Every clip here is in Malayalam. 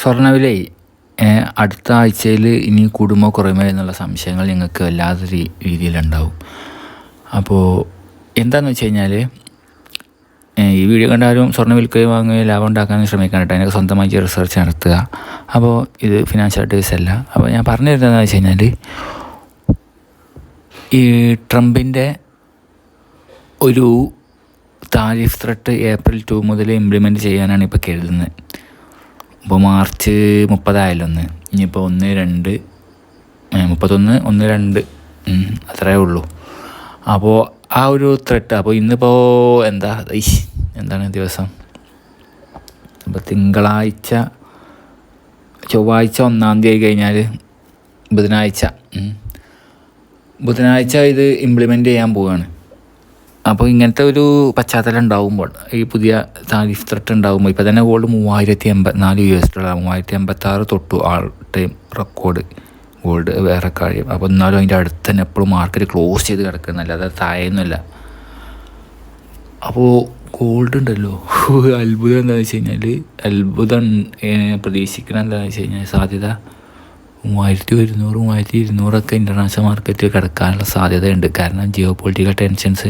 സ്വർണവിലയെ അടുത്ത ആഴ്ചയിൽ ഇനി കൂടുമോ കുറയുമോ എന്നുള്ള സംശയങ്ങൾ ഞങ്ങൾക്ക് വല്ലാത്ത രീതിയിലുണ്ടാവും. അപ്പോൾ എന്താണെന്ന് വെച്ച് കഴിഞ്ഞാൽ ഈ വീഡിയോ കണ്ടാലും സ്വർണ വിൽക്കുകയും വാങ്ങുകയും ലാഭം ഉണ്ടാക്കാനും ശ്രമിക്കാൻ കേട്ടോ അതിനൊക്കെ സ്വന്തമായി റിസർച്ച് നടത്തുക. അപ്പോൾ ഇത് ഫിനാൻഷ്യൽ അഡ്വൈസ് അല്ല. അപ്പോൾ ഞാൻ പറഞ്ഞു തരുന്നതെന്ന് വെച്ച് കഴിഞ്ഞാൽ ഈ ട്രംപിന്റെ ഒരു താരിഫ് ത്രട്ട് ഏപ്രിൽ ടു മുതൽ ഇംപ്ലിമെന്റ് ചെയ്യാനാണ് ഇപ്പോൾ കരുതുന്നത്. ഇപ്പോൾ മാർച്ച് മുപ്പതായാലും ഒന്ന് ഇനിയിപ്പോൾ ഒന്ന് രണ്ട് മുപ്പത്തൊന്ന് ഒന്ന് രണ്ട്. അത്രയേ ഉള്ളൂ. അപ്പോൾ ആ ഒരു ത്രെട്ട് അപ്പോൾ ഇന്നിപ്പോൾ എന്താ? എന്താണ് ദിവസം? അപ്പോൾ തിങ്കളാഴ്ച ചൊവ്വാഴ്ച ഒന്നാം തീയതി കഴിഞ്ഞാൽ ബുധനാഴ്ച. ബുധനാഴ്ച ഇത് ഇംപ്ലിമെന്റ് ചെയ്യാൻ പോവുകയാണ് അപ്പോൾ ഇങ്ങനത്തെ ഒരു പശ്ചാത്തലം ഉണ്ടാകുമ്പോൾ ഈ പുതിയ താരിഫ് ത്രെട്ട് ഉണ്ടാകുമ്പോൾ ഇപ്പോൾ തന്നെ ഗോൾഡ് മൂവായിരത്തി എൺപത്തിനാല് യു എസ് ഡോളർ മൂവായിരത്തി എൺപത്താറ് തൊട്ടു ആൾ ടൈം റെക്കോർഡ് ഗോൾഡ് വേറെ കാര്യം. അപ്പോൾ എന്നാലും അതിന്റെ അടുത്ത് തന്നെ എപ്പോഴും മാർക്കറ്റ് ക്ലോസ് ചെയ്ത് കിടക്കുന്നില്ല. അത് താഴെയൊന്നുമില്ല. അപ്പോൾ ഗോൾഡ് ഉണ്ടല്ലോ. അത്ഭുതം എന്താണെന്ന് വെച്ച് കഴിഞ്ഞാൽ അത്ഭുതം പ്രതീക്ഷിക്കണം എന്താണെന്ന് വെച്ച് കഴിഞ്ഞാൽ സാധ്യത മൂവായിരത്തി ഒരുന്നൂറ് മൂവായിരത്തി ഇരുന്നൂറൊക്കെ ഇന്റർനാഷണൽ മാർക്കറ്റിൽ കിടക്കാനുള്ള സാധ്യതയുണ്ട്. കാരണം ജിയോ പൊളിറ്റിക്കൽ ടെൻഷൻസ്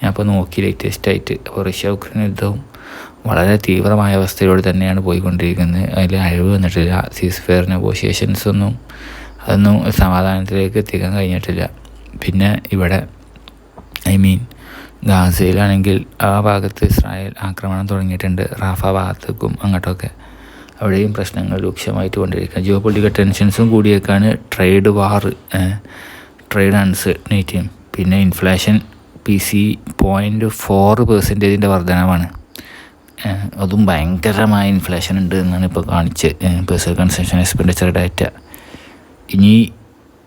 ഞാൻ ഇപ്പോൾ നോക്കി ലേറ്റസ്റ്റ് ആയിട്ട്. അപ്പോൾ റഷ്യ ഉക്രൈൻ യുദ്ധവും വളരെ തീവ്രമായ അവസ്ഥയിലൂടെ തന്നെയാണ് പോയിക്കൊണ്ടിരിക്കുന്നത്. അതിൽ അഴിവ് വന്നിട്ടില്ല. സീസ് ഫെയർ നെഗോഷിയേഷൻസ് ഒന്നും അതൊന്നും സമാധാനത്തിലേക്ക് എത്തിക്കാൻ കഴിഞ്ഞിട്ടില്ല. പിന്നെ ഇവിടെ ഐ മീൻ ഗാസയിലാണെങ്കിൽ ആ ഭാഗത്ത് ഇസ്രായേൽ ആക്രമണം തുടങ്ങിയിട്ടുണ്ട്. റാഫ ഭാഗത്തേക്കും അങ്ങോട്ടൊക്കെ. അവിടെയും പ്രശ്നങ്ങൾ രൂക്ഷമായിട്ട് കൊണ്ടിരിക്കുക ജിയോ പൊളിറ്റിക്കൽ ടെൻഷൻസും കൂടിയേക്കാണ് ട്രേഡ് വാർ ട്രേഡ് അൺസർട്ടനിറ്റിയും പിന്നെ inflation P C point four പെർസെന്റേജിന്റെ വർധനവാണ്. അതും ഭയങ്കരമായ ഇൻഫ്ലേഷൻ ഉണ്ട് എന്നാണ് ഇപ്പോൾ കാണിച്ച് പേഴ്സണൽ കൺസംഷൻ എക്സ്പെൻഡിച്ചർ ഡാറ്റ ഇനി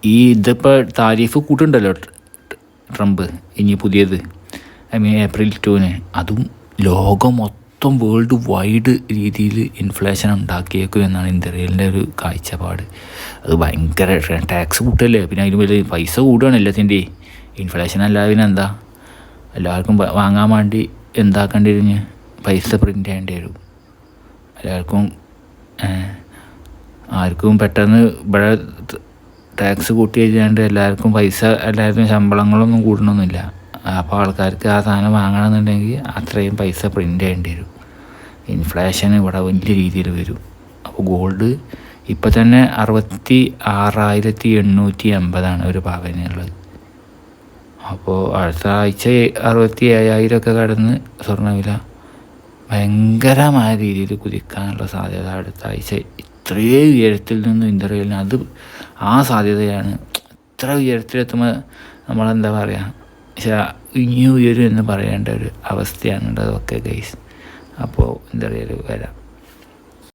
ഈ ഇതിപ്പോൾ താരിഫ് കൂട്ടുണ്ടല്ലോ ട്രംപ് ഇനി പുതിയത്. ഐ മീൻ ഏപ്രിൽ ടുവിന് അതും ലോകം മൊത്തം വേൾഡ് വൈഡ് രീതിയിൽ ഇൻഫ്ലേഷൻ ഉണ്ടാക്കിയേക്കും എന്നാണ് ഇന്ത്യയിലെ ഒരു കാഴ്ചപ്പാട്. അത് ഭയങ്കര ടാക്സ് കൂട്ടല്ലേ? പിന്നെ അതിന് വലിയ പൈസ കൂടുകയാണ് എല്ലാത്തിന്റെ ഇൻഫ്ലേഷൻ അല്ലാതെ പിന്നെ എന്താ? എല്ലാവർക്കും വാങ്ങാൻ വേണ്ടി എന്താക്കേണ്ടി കഴിഞ്ഞ് പൈസ പ്രിന്റ് ചെയ്യേണ്ടി വരും. എല്ലാവർക്കും ആർക്കും പെട്ടെന്ന് ഇവിടെ ടാക്സ് കൂട്ടി കഴിഞ്ഞാണ്ട് എല്ലാവർക്കും പൈസ എല്ലാവർക്കും ശമ്പളങ്ങളൊന്നും കൂടണമെന്നില്ല അപ്പോൾ ആൾക്കാർക്ക് ആ സാധനം വാങ്ങണമെന്നുണ്ടെങ്കിൽ അത്രയും പൈസ പ്രിന്റ് ചെയ്യേണ്ടി വരും. ഇൻഫ്ലേഷൻ ഇവിടെ വലിയ രീതിയിൽ വരും. അപ്പോൾ ഗോൾഡ് ഇപ്പം തന്നെ അറുപത്തി ആറായിരത്തി എണ്ണൂറ്റി എൺപതാണ് ഒരു പവനുള്ളത് അപ്പോൾ അടുത്ത ആഴ്ച അറുപത്തി ഏഴായിരം ഒക്കെ കടന്ന് സ്വർണവില ഭയങ്കരമായ രീതിയിൽ കുതിക്കാനുള്ള സാധ്യത അടുത്ത ആഴ്ച ഇത്രയും ഉയരത്തിൽ നിന്ന് ഇന്ത്യയിൽ അത് ആ സാധ്യതയാണ്. ഇത്ര ഉയരത്തിലെത്തുമ്പോൾ നമ്മളെന്താ പറയുക? ഇനിയും ഉയരും എന്ന് പറയേണ്ട ഒരു അവസ്ഥയാണുള്ളതൊക്കെ ഗൈസ്. അപ്പോൾ എന്താ പറയുക വരാം.